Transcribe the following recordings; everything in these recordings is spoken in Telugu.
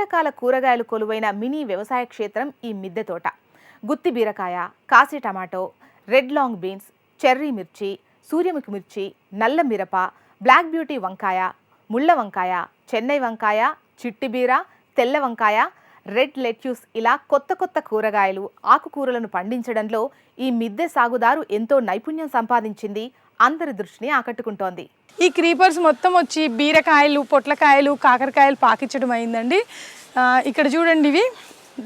రకాల కూరగాయలు కొలువైన మినీ వ్యవసాయ క్షేత్రం ఈ మిద్దె తోట. గుత్తి బీరకాయ కాసి tomato red long beans cherry మిర్చి సూర్యముఖి మిర్చి నల్ల మిరప బ్లాక్ బ్యూటీ వంకాయ ముళ్ళ వంకాయ చెన్నై వంకాయ చిట్టి బీర తెల్ల వంకాయ రెడ్ లెట్యూస్ ఇలా కొత్త కొత్త కూరగాయలు ఆకుకూరలను పండించడంలో ఈ మిద్దె సాగుదారు ఎంతో నైపుణ్యం సంపాదించింది అందరి దృష్టిని ఆకట్టుకుంటోంది. ఈ క్రీపర్స్ మొత్తం వచ్చి బీరకాయలు పొట్లకాయలు కాకరకాయలు పాకించడం అయిందండి. ఇక్కడ చూడండి ఇవి.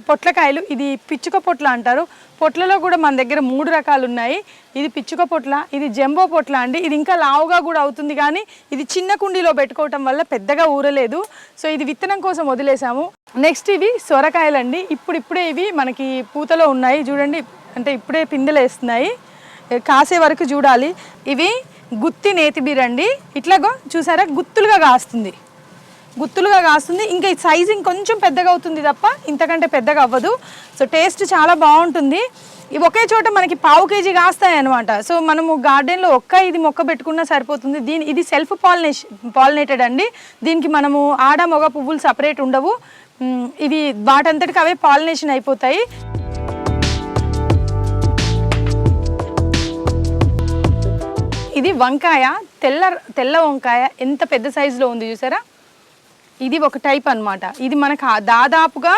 పొట్లకాయలు ఇది పిచ్చుక పొట్ల అంటారు. పొట్లలో కూడా మన దగ్గర మూడు రకాలు ఉన్నాయి. ఇది పిచ్చుక పొట్ల ఇది జంబో పొట్ల అండి. ఇది ఇంకా లావుగా కూడా అవుతుంది కానీ ఇది చిన్న కుండీలో పెట్టుకోవటం వల్ల పెద్దగా ఊరలేదు. సో ఇది విత్తనం కోసం వదిలేసాము. నెక్స్ట్ ఇవి సొరకాయలు అండి ఇప్పుడు ఇప్పుడే ఇవి మనకి పూతలో ఉన్నాయి. చూడండి అంటే ఇప్పుడే పిందెలు వేస్తున్నాయి. కాసే వరకు చూడాలి. ఇవి గుత్తి నేతి బీరండి ఇట్లాగో చూసారా? గుత్తులుగా కాస్తుంది. గుత్తులుగా కాస్తుంది. ఇంకా ఈ సైజ్ ఇంకొంచెం పెద్దగా అవుతుంది తప్ప ఇంతకంటే పెద్దగా అవ్వదు. సో టేస్ట్ చాలా బాగుంటుంది. ఇవి ఒకే చోట మనకి పావు కేజీ కాస్తాయి అనమాట సో మనము గార్డెన్లో ఒక్క ఇది మొక్క పెట్టుకున్నా సరిపోతుంది. దీని ఇది సెల్ఫ్ పాలినేషన్ పాలినేటెడ్ అండి. దీనికి మనము ఆడ మగ పువ్వులు సపరేట్ ఉండవు. ఇవి వాటంతటికి అవే పాలినేషన్ అయిపోతాయి. ఇది వంకాయ తెల్ల తెల్ల వంకాయ ఎంత పెద్ద సైజులో ఉంది చూసారా? ఇది ఒక టైప్ అన్నమాట. ఇది మనకు దాదాపుగా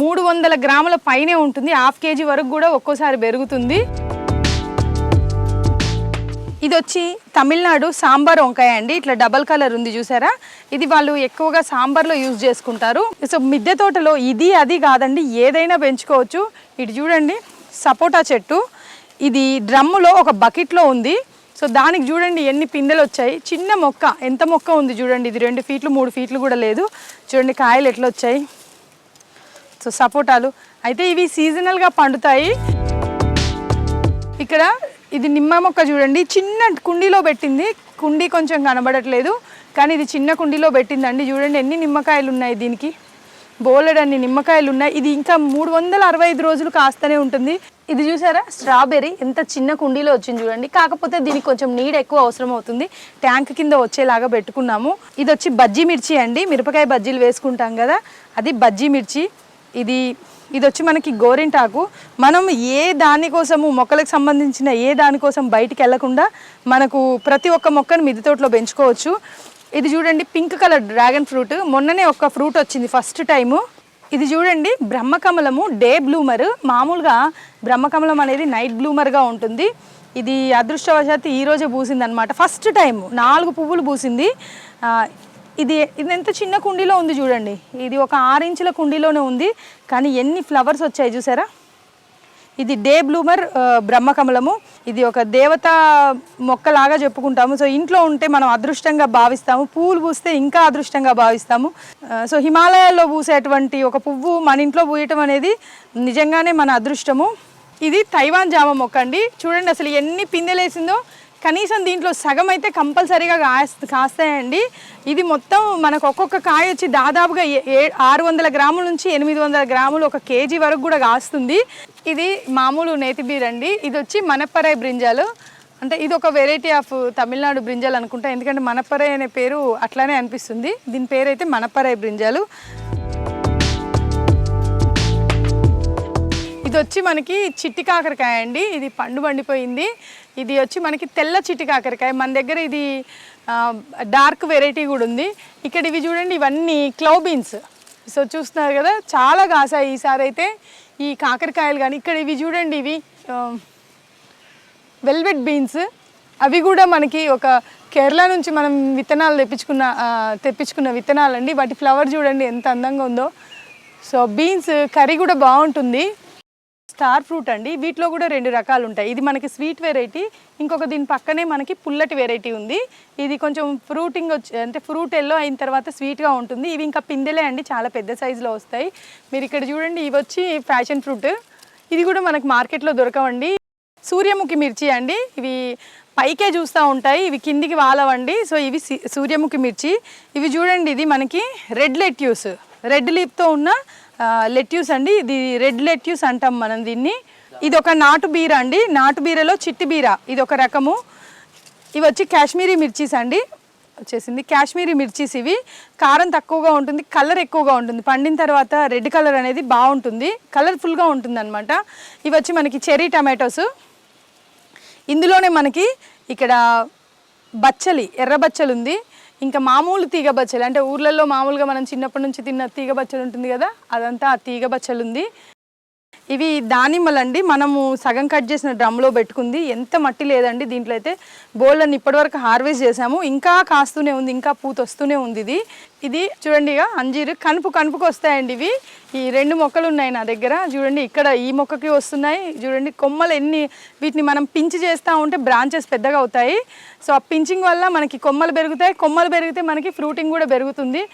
మూడు వందల గ్రాముల పైనే ఉంటుంది. హాఫ్ కేజీ వరకు కూడా ఒక్కోసారి పెరుగుతుంది. ఇది వచ్చి తమిళనాడు సాంబార్ వంకాయ అండి. ఇట్లా డబల్ కలర్ ఉంది చూసారా? ఇది వాళ్ళు ఎక్కువగా సాంబార్లో యూజ్ చేసుకుంటారు. సో మిద్దె తోటలో ఇది అది కాదండి. ఏదైనా పెంచుకోవచ్చు. ఇటు చూడండి సపోటా చెట్టు. ఇది డ్రమ్ములో ఒక బకెట్లో ఉంది. సో దానికి చూడండి ఎన్ని పిందెలు వచ్చాయి. చిన్న మొక్క ఎంత మొక్క ఉంది చూడండి. ఇది రెండు ఫీట్లు మూడు ఫీట్లు కూడా లేదు. చూడండి కాయలు ఎట్లా వచ్చాయి. సో సపోటాలు. అయితే ఇవి సీజనల్గా పండుతాయి. ఇక్కడ ఇది నిమ్మ మొక్క చూడండి. చిన్న కుండీలో పెట్టింది. కుండీ కొంచెం కనబడట్లేదు. కానీ ఇది చిన్న కుండీలో పెట్టిందండి. చూడండి ఎన్ని నిమ్మకాయలు ఉన్నాయి దీనికి. బోలెడన్ని నిమ్మకాయలు ఉన్నాయి ఇది ఇంకా మూడు వందల అరవై ఐదు రోజులు కాస్తూనే ఉంటుంది. ఇది చూసారా? స్ట్రాబెర్రీ. ఎంత చిన్న కుండీలో వచ్చింది చూడండి. కాకపోతే దీనికి కొంచెం నీడ ఎక్కువ అవసరం అవుతుంది. ట్యాంక్ కింద వచ్చేలాగా పెట్టుకున్నాము. ఇది వచ్చి బజ్జీ మిర్చి అండి. మిరపకాయ బజ్జీలు వేసుకుంటాం కదా. అది బజ్జీ మిర్చి. ఇది ఇది వచ్చి మనకి గోరింటాకు. మనం ఏ దానికోసము మొక్కలకు సంబంధించిన ఏ దానికోసం బయటికి వెళ్ళకుండా మనకు ప్రతి ఒక్క మొక్కను మిద్దె తోటలో పెంచుకోవచ్చు. ఇది చూడండి పింక్ కలర్ డ్రాగన్ ఫ్రూట్. మొన్ననే ఒక ఫ్రూట్ వచ్చింది ఫస్ట్ టైము. ఇది చూడండి బ్రహ్మకమలము డే బ్లూమర్. మామూలుగా బ్రహ్మకమలం అనేది నైట్ బ్లూమర్గా ఉంటుంది. ఇది అదృష్టవశాత్తు ఈ రోజే పూసింది అనమాట ఫస్ట్ టైం నాలుగు పువ్వులు పూసింది. ఇది ఇది ఎంత చిన్న కుండీలో ఉంది చూడండి. ఇది ఒక ఆరు ఇంచుల కుండీలోనే ఉంది. కానీ ఎన్ని ఫ్లవర్స్ వచ్చాయి చూసారా? ఇది డే బ్లూమర్ బ్రహ్మకమలము. ఇది ఒక దేవత మొక్కలాగా చెప్పుకుంటాము. సో ఇంట్లో ఉంటే మనం అదృష్టంగా భావిస్తాము. పూలు పూస్తే ఇంకా అదృష్టంగా భావిస్తాము. సో హిమాలయాల్లో పూసేటువంటి ఒక పువ్వు మన ఇంట్లో పూయటం అనేది నిజంగానే మన అదృష్టము. ఇది తైవాన్ జామ మొక్క అండి. చూడండి అసలు ఎన్ని పిందెలేసిందో. కనీసం దీంట్లో సగం అయితే కంపల్సరీగా కాస్త కాస్తాయండి. ఇది మొత్తం మనకు ఒక్కొక్క కాయ వచ్చి దాదాపుగా ఏ- ఏ- ఆరు వందల గ్రాముల నుంచి ఎనిమిది వందల గ్రాములు ఒక కేజీ వరకు కూడా కాస్తుంది. ఇది మామూలు నేతి బీర్ అండి. ఇది వచ్చి మనప్పరాయ్ బ్రింజాలు. అంటే ఇది ఒక వెరైటీ ఆఫ్ తమిళనాడు బ్రింజాలు అనుకుంటా. ఎందుకంటే మనప్పరాయ్ అనే పేరు అట్లానే అనిపిస్తుంది. దీని పేరు అయితే మనప్పరై బ్రింజాలు. వచ్చి మనకి చిట్టి కాకరకాయ అండి. ఇది పండు పండిపోయింది ఇది వచ్చి మనకి తెల్ల చిట్టి కాకరకాయ. మన దగ్గర ఇది డార్క్ వెరైటీ కూడా ఉంది. ఇక్కడ ఇవి చూడండి ఇవన్నీ క్లౌ బీన్స్. సో చూస్తున్నారు కదా చాలా కాసాయి ఈసారి అయితే ఈ కాకరకాయలు కానీ ఇక్కడ ఇవి చూడండి ఇవి వెల్వెట్ బీన్స్. అవి కూడా మనకి ఒక కేరళ నుంచి మనం విత్తనాలు తెప్పించుకున్న తెప్పించుకున్న విత్తనాలండి. వాటి ఫ్లవర్ చూడండి ఎంత అందంగా ఉందో. సో బీన్స్ కర్రీ కూడా బాగుంటుంది. స్టార్ ఫ్రూట్ అండి. వీటిలో కూడా రెండు రకాలు ఉంటాయి. ఇది మనకి స్వీట్ వెరైటీ ఇంకొక దీని పక్కనే మనకి పుల్లటి వెరైటీ ఉంది. ఇది కొంచెం ఫ్రూటింగ్ వచ్చి అంటే ఫ్రూట్ ఎల్లో అయిన తర్వాత స్వీట్గా ఉంటుంది. ఇవి ఇంకా పిందెలే అండి చాలా పెద్ద సైజులో వస్తాయి. మీరు ఇక్కడ చూడండి ఇవి వచ్చి ఫ్యాషన్ ఫ్రూట్. ఇది కూడా మనకి మార్కెట్లో దొరకవండి. సూర్యముఖి మిర్చి అండి. ఇవి పైకే చూస్తూ ఉంటాయి. ఇవి కిందికి వాలవండి. సో ఇవి సూర్యముఖి మిర్చి. ఇవి చూడండి ఇది మనకి రెడ్ లెట్యూస్. రెడ్ లీఫ్తో ఉన్న లెట్యూస్ అండి. ఇది రెడ్ లెట్యూస్ అంటాం మనం దీన్ని. ఇది ఒక నాటు బీర అండి. నాటు బీరలో చిట్టి బీర. ఇది ఒక రకము. ఇవి వచ్చి కాశ్మీరీ మిర్చీస్ అండి. వచ్చేసింది. కాశ్మీరీ మిర్చీస్ ఇవి. కారం తక్కువగా ఉంటుంది. కలర్ ఎక్కువగా ఉంటుంది. పండిన తర్వాత రెడ్ కలర్ అనేది బాగుంటుంది. కలర్ఫుల్గా ఉంటుంది అనమాట ఇవి వచ్చి మనకి చెర్రీ టమాటోస్. ఇందులోనే మనకి ఇక్కడ బచ్చలి ఎర్ర బచ్చలు ఉంది ఇంకా మామూలు తీగ బచ్చలు అంటే ఊర్లలో మామూలుగా మనం చిన్నప్పటి నుంచి తిన్న తీగ బచ్చలు ఉంటుంది కదా అదంతా ఆ తీగ బచ్చలు ఉంది ఇవి దానిమ్మలండి. మనము సగం కట్ చేసిన డ్రమ్లో పెట్టుకుంది. ఎంత మట్టి లేదండి దీంట్లో అయితే. బోల్డ్ని ఇప్పటివరకు హార్వెస్ట్ చేసాము ఇంకా కాస్తూనే ఉంది. ఇంకా పూత వస్తూనే ఉంది ఇది. ఇది చూడండి ఇక అంజీరు కనుపు కనుపుకు వస్తాయండి ఇవి. ఈ రెండు మొక్కలు ఉన్నాయి నా దగ్గర. చూడండి ఇక్కడ ఈ మొక్కకి వస్తున్నాయి. చూడండి కొమ్మలు ఎన్ని. వీటిని మనం పించి చేస్తూ ఉంటే బ్రాంచెస్ పెద్దగా అవుతాయి. సో ఆ పించింగ్ వల్ల మనకి కొమ్మలు పెరుగుతాయి. కొమ్మలు పెరిగితే మనకి ఫ్రూటింగ్ కూడా పెరుగుతుంది.